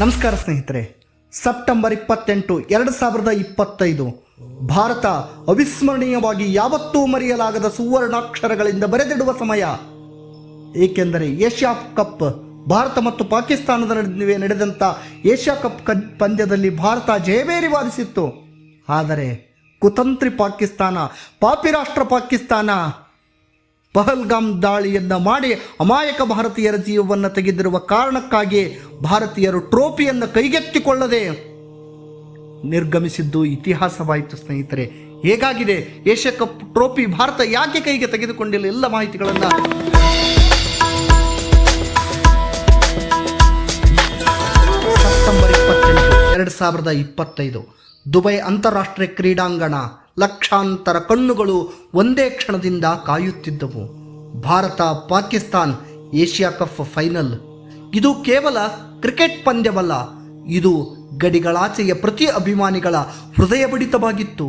ನಮಸ್ಕಾರ ಸ್ನೇಹಿತರೆ. ಸೆಪ್ಟೆಂಬರ್ ಇಪ್ಪತ್ತೆಂಟು, ಎರಡು ಸಾವಿರದ ಇಪ್ಪತ್ತೈದು. ಭಾರತ ಅವಿಸ್ಮರಣೀಯವಾಗಿ ಯಾವತ್ತೂ ಮರೆಯಲಾಗದ ಸುವರ್ಣಾಕ್ಷರಗಳಿಂದ ಬರೆದಿಡುವ ಸಮಯ. ಏಕೆಂದರೆ ಏಷ್ಯಾ ಕಪ್ ಭಾರತ ಮತ್ತು ಪಾಕಿಸ್ತಾನದ ನಡುವೆ ನಡೆದಂಥ ಏಷ್ಯಾ ಕಪ್ ಪಂದ್ಯದಲ್ಲಿ ಭಾರತ ಜಯಬೇರಿ ವಾದಿಸಿತ್ತು. ಆದರೆ ಕುತಂತ್ರಿ ಪಾಕಿಸ್ತಾನ, ಪಾಪಿ ರಾಷ್ಟ್ರ ಪಾಕಿಸ್ತಾನ ಪಹಲ್ಗಾಮ್ ದಾಳಿಯನ್ನು ಮಾಡಿ ಅಮಾಯಕ ಭಾರತೀಯರ ಜೀವವನ್ನು ತೆಗೆದಿರುವ ಕಾರಣಕ್ಕಾಗಿ ಭಾರತೀಯರು ಟ್ರೋಫಿಯನ್ನು ಕೈಗೆತ್ತಿಕೊಳ್ಳದೆ ನಿರ್ಗಮಿಸಿದ್ದು ಇತಿಹಾಸವಾಯಿತು ಸ್ನೇಹಿತರೆ. ಹೇಗಾಗಿದೆ? ಏಷ್ಯಾ ಕಪ್ ಟ್ರೋಫಿ ಭಾರತ ಯಾಕೆ ಕೈಗೆ ತೆಗೆದುಕೊಂಡಿಲ್ಲ? ಎಲ್ಲ ಮಾಹಿತಿಗಳನ್ನು ಸೆಪ್ಟೆಂಬರ್ ಇಪ್ಪತ್ತೆಂಟು, ಎರಡು ಸಾವಿರದ ಇಪ್ಪತ್ತೈದು. ದುಬೈ ಅಂತಾರಾಷ್ಟ್ರೀಯ ಕ್ರೀಡಾಂಗಣ. ಲಕ್ಷಾಂತರ ಕಣ್ಣುಗಳು ಒಂದೇ ಕ್ಷಣದಿಂದ ಕಾಯುತ್ತಿದ್ದವು. Bharat, Pakistan, Asia cup final. ಇದು ಕೇವಲ ಕ್ರಿಕೆಟ್ ಪಂದ್ಯವಲ್ಲ, ಇದು ಗಡಿಗಳಾಚೆಯ ಪ್ರತಿ ಅಭಿಮಾನಿಗಳ ಹೃದಯ ಬಡಿತವಾಗಿತ್ತು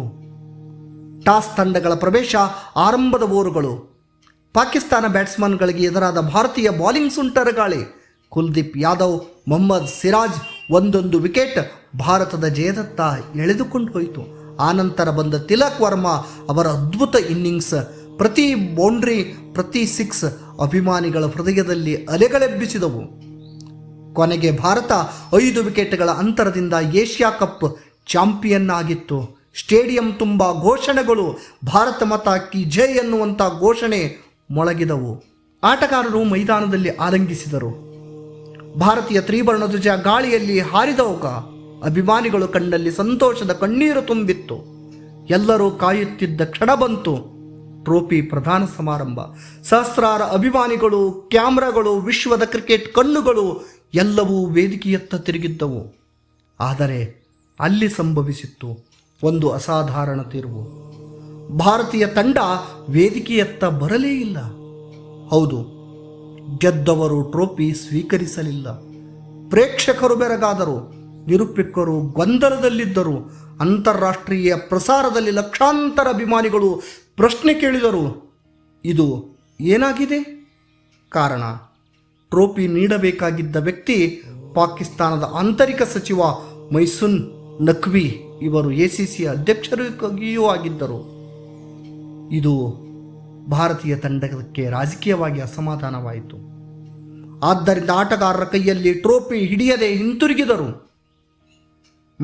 ಟಾಸ್ ತಂಡಗಳ ಪ್ರವೇಶ ಆರಂಭದ ಓರುಗಳು. ಪಾಕಿಸ್ತಾನ ಬ್ಯಾಟ್ಸ್ಮನ್ಗಳಿಗೆ ಎದುರಾದ ಭಾರತೀಯ ಬೌಲಿಂಗ್ ಸುಂಟರಗಾಳಿ ಕುಲ್ದೀಪ್ ಯಾದವ್, ಮೊಹಮ್ಮದ್ ಸಿರಾಜ್ ಒಂದೊಂದು ವಿಕೆಟ್ ಭಾರತದ ಜಯದತ್ತ ಎಳೆದುಕೊಂಡು ಹೋಯಿತು. ಆನಂತರ ಬಂದ ತಿಲಕ್ ವರ್ಮಾ ಅವರ ಅದ್ಭುತ ಇನ್ನಿಂಗ್ಸ್. ಪ್ರತಿ ಬೌಂಡ್ರಿ, ಪ್ರತಿ ಸಿಕ್ಸ್ ಅಭಿಮಾನಿಗಳ ಹೃದಯದಲ್ಲಿ ಅಲೆಗಳೆಬ್ಬಿಸಿದವು. ಕೊನೆಗೆ ಭಾರತ ಐದು ವಿಕೆಟ್ಗಳ ಅಂತರದಿಂದ ಏಷ್ಯಾ ಕಪ್ ಚಾಂಪಿಯನ್ ಆಗಿತ್ತು. ಸ್ಟೇಡಿಯಂ ತುಂಬ ಘೋಷಣೆಗಳು, ಭಾರತ ಮತ ಕಿ ಜೈ ಎನ್ನುವಂಥ ಘೋಷಣೆ ಮೊಳಗಿದವು. ಆಟಗಾರರು ಮೈದಾನದಲ್ಲಿ ಆಲಂಗಿಸಿದರು. ಭಾರತೀಯ ತ್ರಿವರ್ಣ ಧ್ವಜ ಗಾಳಿಯಲ್ಲಿ ಹಾರಿದವಾಗ ಅಭಿಮಾನಿಗಳು ಕಣ್ಣಲ್ಲಿ ಸಂತೋಷದ ಕಣ್ಣೀರು ತುಂಬಿತ್ತು. ಎಲ್ಲರೂ ಕಾಯುತ್ತಿದ್ದ ಕ್ಷಣ ಬಂತು. ಟ್ರೋಫಿ ಪ್ರಧಾನ ಸಮಾರಂಭ. ಸಹಸ್ರಾರ ಅಭಿಮಾನಿಗಳು, ಕ್ಯಾಮ್ರಾಗಳು, ವಿಶ್ವದ ಕ್ರಿಕೆಟ್ ಕಣ್ಣುಗಳು ಎಲ್ಲವೂ ವೇದಿಕೆಯತ್ತ ತಿರುಗಿದ್ದವು. ಆದರೆ ಅಲ್ಲಿ ಸಂಭವಿಸಿತ್ತು ಒಂದು ಅಸಾಧಾರಣ ತಿರುವು. ಭಾರತೀಯ ತಂಡ ವೇದಿಕೆಯತ್ತ ಬರಲೇ ಇಲ್ಲ. ಹೌದು, ಗೆದ್ದವರು ಟ್ರೋಫಿ ಸ್ವೀಕರಿಸಲಿಲ್ಲ. ಪ್ರೇಕ್ಷಕರು ಬೆರಗಾದರು. ನಿರೂಪಕರು ಗೊಂದಲದಲ್ಲಿದ್ದರು. ಅಂತಾರಾಷ್ಟ್ರೀಯ ಪ್ರಸಾರದಲ್ಲಿ ಲಕ್ಷಾಂತರ ಅಭಿಮಾನಿಗಳು ಪ್ರಶ್ನೆ ಕೇಳಿದರು. ಇದು ಏನಾಗಿದೆ? ಕಾರಣ, ಟ್ರೋಫಿ ನೀಡಬೇಕಾಗಿದ್ದ ವ್ಯಕ್ತಿ, ಪಾಕಿಸ್ತಾನದ ಆಂತರಿಕ ಸಚಿವ ಮೈಸುನ್ ನಖ್ವಿ ಇವರು ಎ ಸಿ ಸಿ ಅಧ್ಯಕ್ಷರಿಗಾಗಿಯೂ ಆಗಿದ್ದರು. ಇದು ಭಾರತೀಯ ತಂಡಕ್ಕೆ ರಾಜಕೀಯವಾಗಿ ಅಸಮಾಧಾನವಾಯಿತು. ಆದ್ದರಿಂದ ಆಟಗಾರರ ಕೈಯಲ್ಲಿ ಟ್ರೋಫಿ ಹಿಡಿಯದೆ ಹಿಂತಿರುಗಿದರು.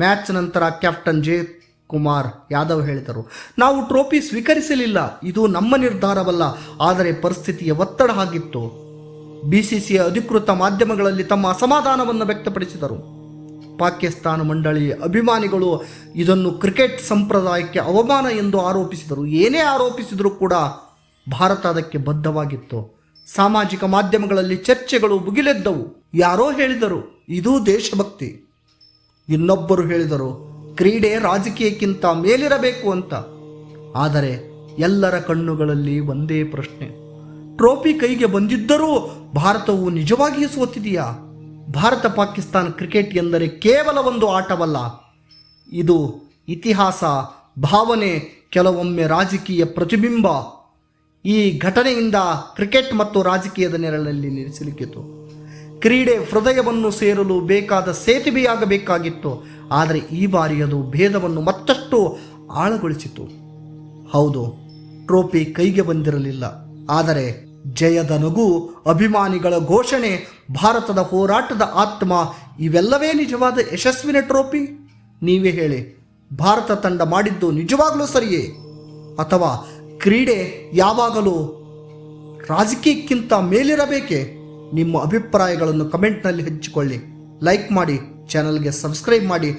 ಮ್ಯಾಚ್ ನಂತರ ಕ್ಯಾಪ್ಟನ್ ಜಯ ಕುಮಾರ್ ಯಾದವ್ ಹೇಳಿದರು, ನಾವು ಟ್ರೋಫಿ ಸ್ವೀಕರಿಸಲಿಲ್ಲ. ಇದು ನಮ್ಮ ನಿರ್ಧಾರವಲ್ಲ. ಆದರೆ ಪರಿಸ್ಥಿತಿಯ ಒತ್ತಡ ಆಗಿತ್ತು. ಸಿ ಅಧಿಕೃತ ಮಾಧ್ಯಮಗಳಲ್ಲಿ ತಮ್ಮ ಅಸಮಾಧಾನವನ್ನು ವ್ಯಕ್ತಪಡಿಸಿದರು. ಪಾಕಿಸ್ತಾನ ಮಂಡಳಿ ಅಭಿಮಾನಿಗಳು ಇದನ್ನು ಕ್ರಿಕೆಟ್ ಸಂಪ್ರದಾಯಕ್ಕೆ ಅವಮಾನ ಎಂದು ಆರೋಪಿಸಿದರು. ಏನೇ ಆರೋಪಿಸಿದರೂ ಕೂಡ ಭಾರತ ಅದಕ್ಕೆ ಬದ್ಧವಾಗಿತ್ತು. ಸಾಮಾಜಿಕ ಮಾಧ್ಯಮಗಳಲ್ಲಿ ಚರ್ಚೆಗಳು ಮುಗಿಲೆದ್ದವು. ಯಾರೋ ಹೇಳಿದರು, ಇದು ದೇಶಭಕ್ತಿ. ಇನ್ನೊಬ್ಬರು ಹೇಳಿದರು, ಕ್ರೀಡೆ ರಾಜಕೀಯಕ್ಕಿಂತ ಮೇಲಿರಬೇಕು ಅಂತ. ಆದರೆ ಎಲ್ಲರ ಕಣ್ಣುಗಳಲ್ಲಿ ಒಂದೇ ಪ್ರಶ್ನೆ. ಟ್ರೋಫಿ ಕೈಗೆ ಬಂದಿದ್ದರೂ ಭಾರತವು ನಿಜವಾಗಿಯೂ ಸೋತಿದೆಯಾ? ಭಾರತ ಪಾಕಿಸ್ತಾನ ಕ್ರಿಕೆಟ್ ಎಂದರೆ ಕೇವಲ ಒಂದು ಆಟವಲ್ಲ. ಇದು ಇತಿಹಾಸ, ಭಾವನೆ, ಕೆಲವೊಮ್ಮೆ ರಾಜಕೀಯ ಪ್ರತಿಬಿಂಬ. ಈ ಘಟನೆಯಿಂದ ಕ್ರಿಕೆಟ್ ಮತ್ತು ರಾಜಕೀಯದ ನೆರಳಲ್ಲಿ ನಿಲ್ಲಿಸಲಿಕ್ಕಿತು ಕ್ರೀಡೆ ಹೃದಯವನ್ನು ಸೇರಲು ಬೇಕಾದ ಸೇತುವೆಯಾಗಬೇಕಾಗಿತ್ತು. ಆದರೆ ಈ ಬಾರಿ ಅದು ಭೇದವನ್ನು ಮತ್ತಷ್ಟು ಆಳಗೊಳಿಸಿತು. ಹೌದು, ಟ್ರೋಫಿ ಕೈಗೆ ಬಂದಿರಲಿಲ್ಲ. ಆದರೆ ಜಯದ ನಗು, ಅಭಿಮಾನಿಗಳ ಘೋಷಣೆ, ಭಾರತದ ಹೋರಾಟದ ಆತ್ಮ, ಇವೆಲ್ಲವೇ ನಿಜವಾದ ಯಶಸ್ವಿನ ಟ್ರೋಫಿ? ನೀವೇ ಹೇಳಿ, ಭಾರತ ತಂಡ ಮಾಡಿದ್ದು ನಿಜವಾಗಲೂ ಸರಿಯೇ? ಅಥವಾ ಕ್ರೀಡೆ ಯಾವಾಗಲೂ ರಾಜಕೀಯಕ್ಕಿಂತ ಮೇಲಿರಬೇಕೇ? ನಿಮ್ಮ ಅಭಿಪ್ರಾಯಗಳನ್ನು ಕಮೆಂಟ್ನಲ್ಲಿ ಹಂಚಿಕೊಳ್ಳಿ. ಲೈಕ್ ಮಾಡಿ ಚಾನಲ್ಗೆ ಸಬ್ಸ್ಕ್ರೈಬ್ ಮಾಡಿ.